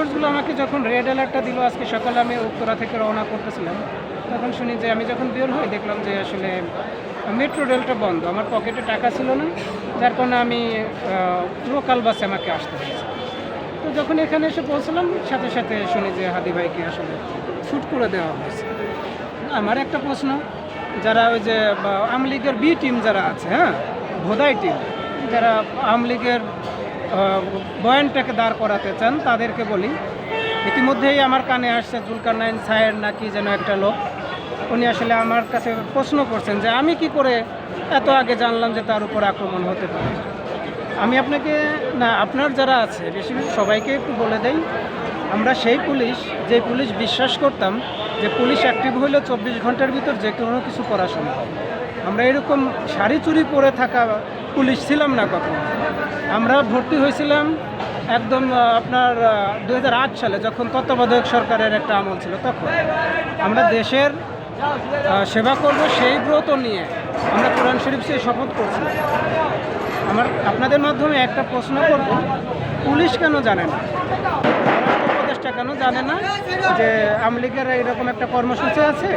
সোর্সগুলো আমাকে যখন রেড অ্যালার্টটা দিল আজকে সকালে আমি উত্তরা থেকে রওনা করতেছিলাম, তখন শুনি যে আমি যখন বের হই দেখলাম যে আসলে মেট্রো রেলটা বন্ধ, আমার পকেটে টাকা ছিল না, যার কারণে আমি লোকাল বাসে আমাকে আসতে হয়েছে। তো যখন এখানে এসে পৌঁছলাম, সাথে সাথে শুনি যে হাদি ভাইকে আসলে শ্যুট করে দেওয়া হয়েছে। আমার একটা প্রশ্ন, যারা ওই যে আওয়ামী লীগের বি টিম যারা আছে হ্যাঁ ভোদাই টিম যারা আওয়ামী লীগের বয়ানটাকে দাঁড় করাতে চান, তাদেরকে বলি, ইতিমধ্যেই আমার কানে আসছে জুলকার নাইন সায়ের নাকি যেন একটা লোক। উনি আসলে আমার কাছে প্রশ্ন করছেন যে আমি কি করে এত আগে জানলাম যে তার উপর আক্রমণ হতে পারে। আমি আপনাকে, না, আপনার যারা আছে বেশি বেশি সবাইকে একটু বলে দেই, আমরা সেই পুলিশ, যে পুলিশ বিশ্বাস করতাম যে পুলিশ অ্যাক্টিভ হইলে চব্বিশ ঘণ্টার ভিতর যে কোনো কিছু করা সম্ভব। আমরা এরকম শাড়ি চুরি পরে থাকা পুলিশ ছিলাম না কখনো। আমরা ভর্তি হয়েছিলাম একদম আপনার দু হাজার আট সালে যখন তত্ত্বাবধায়ক সরকারের একটা আমল ছিল তখন। আমরা দেশের সেবা করব সেই ব্রত নিয়ে আমরা কোরআন শরীফ সে শপথ করছি। আমার, আপনাদের মাধ্যমে একটা প্রশ্ন করব, পুলিশ কেন জানে না? উপদেষ্টা কেন জানে না যে আওয়ামী লীগের এরকম একটা কর্মসূচি আছে?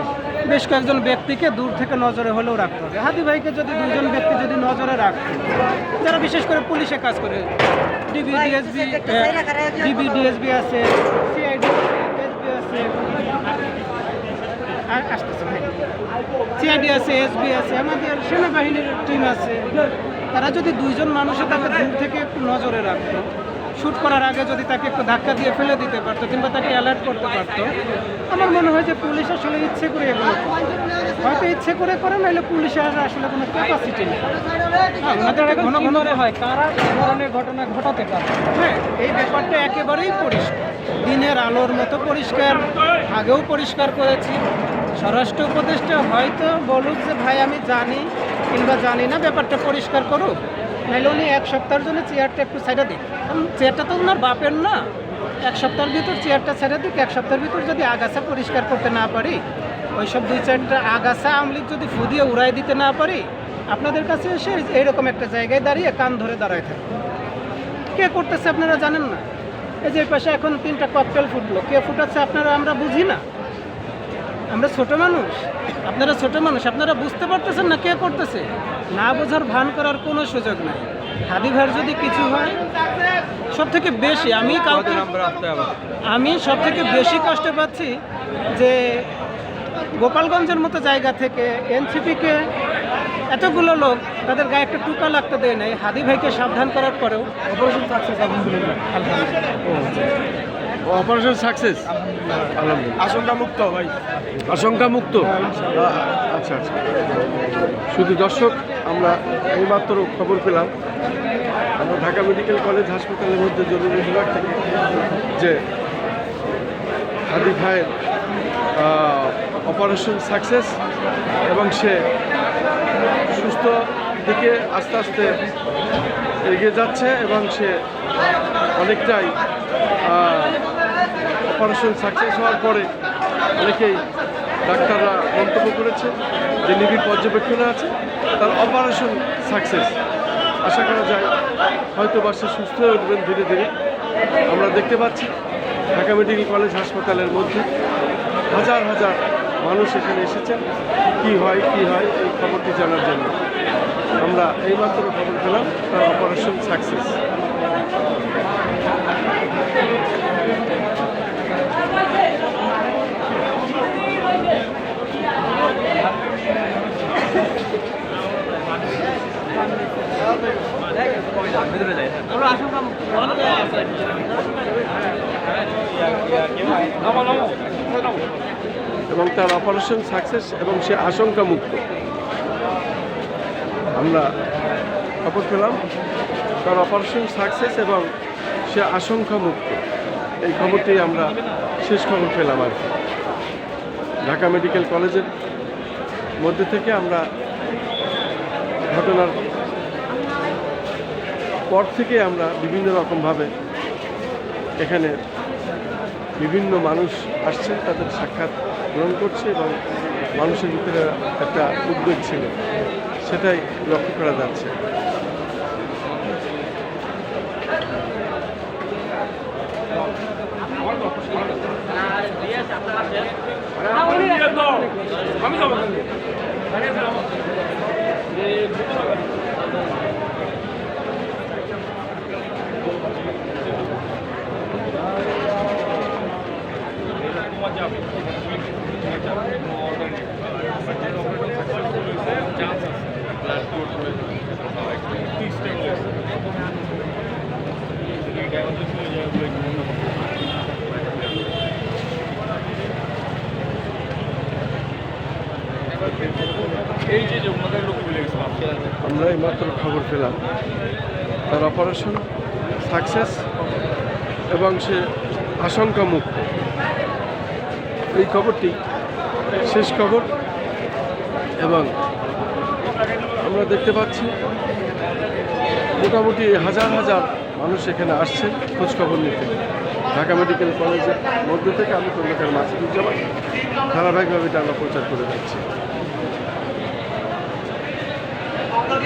বেশ কয়েকজন ব্যক্তিকে দূর থেকে নজরে হলেও রাখতে হবে। হাদি ভাইকে যদি দুজন ব্যক্তি যদি নজরে রাখত যারা বিশেষ করে পুলিশে কাজ করে ডিবি ডিএসবি ডিবি ডিএসবি আছে সিআইডি এসবি আছে আ- আসতেছে ভাই। সিআইডি আছে এসবি আছে আমাদের সেনাবাহিনীর টিম আছে। তারা যদি দুইজন মানুষে তাকে দূর থেকে একটু নজরে রাখতো শ্যুট করার আগে যদি তাকে একটু ধাক্কা দিয়ে ফেলে দিতে পারতো কিংবা তাকে অ্যালার্ট করতে পারতো আমার মনে হয় যে পুলিশ আসলে ইচ্ছে করে এগুলো হয়তো ইচ্ছে করে করে নাহলে পুলিশের আসলে কোনো ক্যাপাসিটি নেই। হ্যাঁ ওনাদের ঘন ঘন হয় কারা ধরনের ঘটনা ঘটাতে পারে? হ্যাঁ এই ব্যাপারটা একেবারেই পরিষ্কার। দিনের আলোর মতো পরিষ্কার আগেও পরিষ্কার করেছি। স্বরাষ্ট্র উপদেষ্টা হয়তো বলুক যে ভাই আমি জানি কিংবা জানি না ব্যাপারটা পরিষ্কার করুক। নাহলে উনি এক সপ্তাহের জন্য চেয়ারটা একটু সাইডে দিক। কারণ চেয়ারটা তো ওনার বাপের না। এক সপ্তাহের ভিতর চেয়ারটা ছেড়ে দিক, এক সপ্তাহের ভিতর যদি আগাছা পরিষ্কার করতে না পারি ওই সব দুই চারটা আগাছা আমলিক যদি ফুদিয়ে উড়াই দিতে না পারি, আপনাদের কাছে এসে এইরকম একটা জায়গায় দাঁড়িয়ে কান ধরে দাঁড়ায় থাকবে। কে করতেছে আপনারা জানেন না? এই যে পাশে এখন তিনটা ককটেল ফুটলো। কে ফুটাচ্ছে আপনারা আমরা বুঝি না। আমরা ছোট মানুষ। আপনারা ছোট মানুষ আপনারা বুঝতে পারতেছেন না কে করতেছে? না বোঝার ভান করার কোনো সুযোগ নাই। হাদি ভাইয়ের যদি কিছু হয় সব থেকে বেশি আমি কাউকে আমি সব থেকে বেশি কষ্ট পাচ্ছি যে গোপালগঞ্জের মতো জায়গা থেকে এনসিপিকে এতগুলো লোক তাদের গায়ে একটা টুকা লাগতে দেয় নাই। হাদি ভাইকে সাবধান করার পরেও অপারেশন সাকসেস আলহামদুলিল্লাহ। অপারেশন সাকসেস আশঙ্কা মুক্ত ভাই। আশঙ্কা মুক্ত? আচ্ছা আচ্ছা। শুধু দর্শক আমরা এইমাত্র খবর পেলাম। আমরা ঢাকা মেডিকেল কলেজ হাসপাতালের মধ্যে জরুরি বিভাগ থেকে যে হাদি ভাইয়ের অপারেশন সাকসেস এবং সে সুস্থ দিকে আস্তে আস্তে এগিয়ে যাচ্ছে এবং সে অনেকটাই অপারেশন সাকসেস হওয়ার পরে অনেকেই ডাক্তাররা মন্তব্য করেছে যে নিবিড় পর্যবেক্ষণে আছে, তার অপারেশন সাকসেস আশা করা যায় হয়তো বা সে সুস্থ হয়ে উঠবেন ধীরে ধীরে। আমরা দেখতে পাচ্ছি ঢাকা মেডিকেল কলেজ হাসপাতালের মধ্যে হাজার হাজার মানুষ এখানে এসেছেন। কি হয় কি হয়, এই খবরটি জানার জন্য। আমরা এইমাত্র খবর পেলাম তার অপারেশন সাকসেস এবং তার অপারেশন সাকসেস এবং সে আশঙ্কা মুক্ত আমরা খবর পেলাম। তার অপারেশন সাকসেস এবং সে আশঙ্কা মুক্ত এই খবরটি আমরা শেষ খবর পেলাম আর কি। ঢাকা মেডিকেল কলেজের মধ্যে থেকে আমরা ঘটনার পর থেকে আমরা বিভিন্ন রকমভাবে এখানে বিভিন্ন মানুষ আসছেন তাদের সাক্ষাৎ গ্রহণ করছে এবং মানুষের ভিতরে একটা উদ্বেগ ছিল। সেটাই লক্ষ্য করা যাচ্ছে। এই আমরা এইমাত্র খবর পেলাম। তার অপারেশন সাকসেস এবং সে আশঙ্কা মুক্ত এই খবরটি শেষ খবর এবং আমরা দেখতে পাচ্ছি মোটামুটি হাজার হাজার মানুষ এখানে আসছে খোঁজখবর নিতে। ঢাকা মেডিকেল কলেজের মধ্যে থেকে আমি কলকাতার মাসিদুজ্জামান ধারাবাহিকভাবে এটা আমরা প্রচার করে যাচ্ছি।